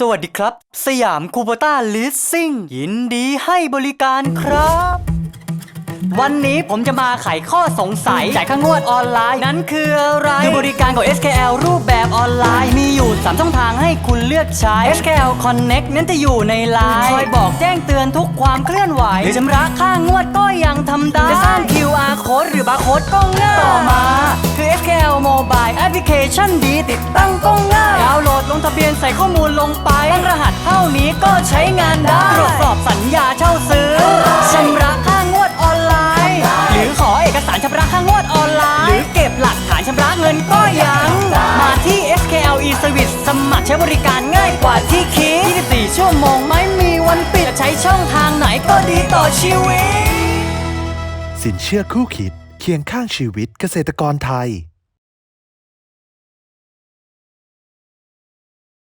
สวัสดีครับ สยามคูโบต้าลิสซิ่งยินดีให้บริการครับ วันนี้ผมจะมาไขข้อสงสัยจ่ายค่างวดออนไลน์นั้นคืออะไร คือบริการของ SKL รูปแบบออนไลน์มีอยู่ 3 ช่องทางให้คุณเลือกใช้ SKL Connect นั้นจะอยู่ในไลน์คอยบอกแจ้งเตือนทุกความเคลื่อนไหว หรือชำระค่างวดก็ยังทำได้ จะสร้าง QR code หรือบาร์โค้ดก็ง่ายต่อมา คือ SKL Mobile Application ดีติดตั้งก็ง่ายดาวน์โหลดลงทะเบียน ข้อมูลลงไปตั้งรหัสเท่านี้ก็ใช้งานได้ตรวจสอบสัญญาเช่าซื้อชำระค่างวดออนไลน์ หรือขอเอกสารชำระค่างวดออนไลน์ หรือเก็บหลักฐานชำระเงินก็ยัง มาที่ SKL e-service สมัครใช้บริการง่ายกว่าที่คิด 24 ชั่วโมงไม่มีวันปิดจะใช้ช่องทางไหนก็ดีต่อชีวิต สินเชื่อคู่คิดเคียงข้างชีวิตเกษตรกรไทย